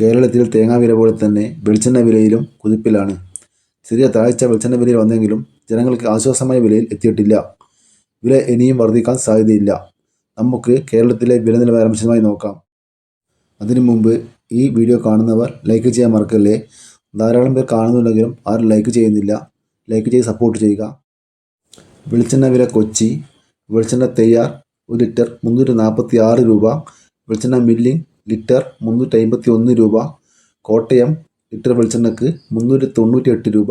കേരളത്തിൽ തേങ്ങാ വില പോലെ തന്നെ വെളിച്ചെണ്ണ വിലയിലും കുതിപ്പിലാണ്. ചെറിയ താഴ്ച വെളിച്ചെണ്ണ വിലയിൽ വന്നെങ്കിലും ജനങ്ങൾക്ക് ആശ്വാസമായ വിലയിൽ എത്തിയിട്ടില്ല. വില ഇനിയും വർദ്ധിക്കാൻ സാധ്യതയില്ല. നമുക്ക് കേരളത്തിലെ വില നിലവാരം വിശദമായി നോക്കാം. അതിനു മുമ്പ് ഈ വീഡിയോ കാണുന്നവർ ലൈക്ക് ചെയ്യാൻ മറക്കല്ലേ. ധാരാളം പേർ കാണുന്നുണ്ടെങ്കിലും ആരും ലൈക്ക് ചെയ്യുന്നില്ല. ലൈക്ക് ചെയ്ത് സപ്പോർട്ട് ചെയ്യുക. വെളിച്ചെണ്ണ വില കൊച്ചി വെളിച്ചെണ്ണ തയ്യാർ ഒരു ലിറ്റർ മുന്നൂറ്റി നാൽപ്പത്തിയാറ് രൂപ. വെളിച്ചെണ്ണ മില്ലിംഗ് ലിറ്റർ മുന്നൂറ്റി അമ്പത്തി ഒന്ന് രൂപ. കോട്ടയം ലിറ്റർ വെളിച്ചെണ്ണയ്ക്ക് മുന്നൂറ്റി തൊണ്ണൂറ്റി എട്ട് രൂപ.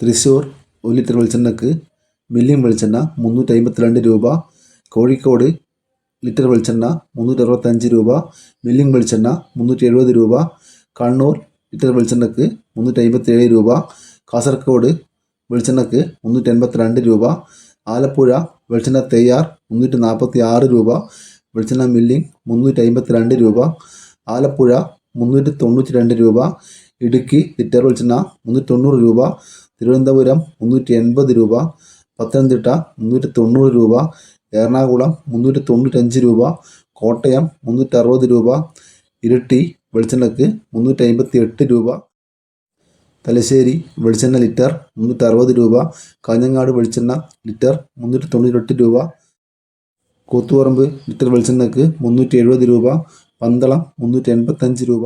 തൃശ്ശൂർ ഒരു ലിറ്റർ വെളിച്ചെണ്ണയ്ക്ക് മില്ലിയം വെളിച്ചെണ്ണ മുന്നൂറ്റി അമ്പത്തിരണ്ട് രൂപ. കോഴിക്കോട് ലിറ്റർ വെളിച്ചെണ്ണ മുന്നൂറ്റി അറുപത്തഞ്ച് രൂപ. മില്ലിംഗ് വെളിച്ചെണ്ണ മുന്നൂറ്റി എഴുപത് രൂപ. കണ്ണൂർ ലിറ്റർ വെളിച്ചെണ്ണയ്ക്ക് ഏഴ് രൂപ. കാസർഗോഡ് വെളിച്ചെണ്ണയ്ക്ക് രണ്ട് രൂപ. ആലപ്പുഴ വെളിച്ചെണ്ണ തയ്യാർ മുന്നൂറ്റി നാൽപ്പത്തി ആറ് രൂപ. വെളിച്ചെണ്ണ മില്ലിംഗ് മുന്നൂറ്റി അമ്പത്തിരണ്ട് രൂപ. ആലപ്പുഴ മുന്നൂറ്റി തൊണ്ണൂറ്റി രണ്ട് രൂപ. ഇടുക്കി ലിറ്റർ വെളിച്ചെണ്ണ മുന്നൂറ്റി തൊണ്ണൂറ് രൂപ. തിരുവനന്തപുരം മുന്നൂറ്റി എൺപത് രൂപ. പത്തനംതിട്ട മുന്നൂറ്റി തൊണ്ണൂറ് രൂപ. എറണാകുളം മുന്നൂറ്റി തൊണ്ണൂറ്റഞ്ച് രൂപ. കോട്ടയം മുന്നൂറ്റി അറുപത് രൂപ. ഇരിട്ടി വെളിച്ചെണ്ണയ്ക്ക് എട്ട് രൂപ. തലശ്ശേരി വെളിച്ചെണ്ണ ലിറ്റർ മുന്നൂറ്ററുപത് രൂപ. കാഞ്ഞങ്ങാട് വെളിച്ചെണ്ണ ലിറ്റർ മുന്നൂറ്റി തൊണ്ണൂറ്റിയെട്ട് രൂപ. കൂത്തുപറമ്പ് ലിറ്റർ വെളിച്ചെണ്ണയ്ക്ക് മുന്നൂറ്റി എഴുപത് രൂപ. പന്തളം മുന്നൂറ്റി എൺപത്തഞ്ച് രൂപ.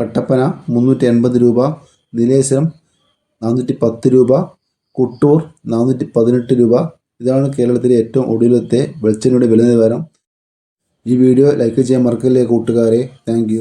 കട്ടപ്പന മുന്നൂറ്റി എൺപത് രൂപ. നീലേശ്വരം നാനൂറ്റി പത്ത് രൂപ. കുട്ടൂർ നാനൂറ്റി പതിനെട്ട് രൂപ. ഇതാണ് കേരളത്തിലെ ഏറ്റവും ഒടുവിലത്തെ വെളിച്ചെണ്ണയുടെ വില നിലവാരം. ഈ വീഡിയോ ലൈക്ക് ചെയ്യാൻ മറക്കല്ലേ കൂട്ടുകാരെ. താങ്ക്.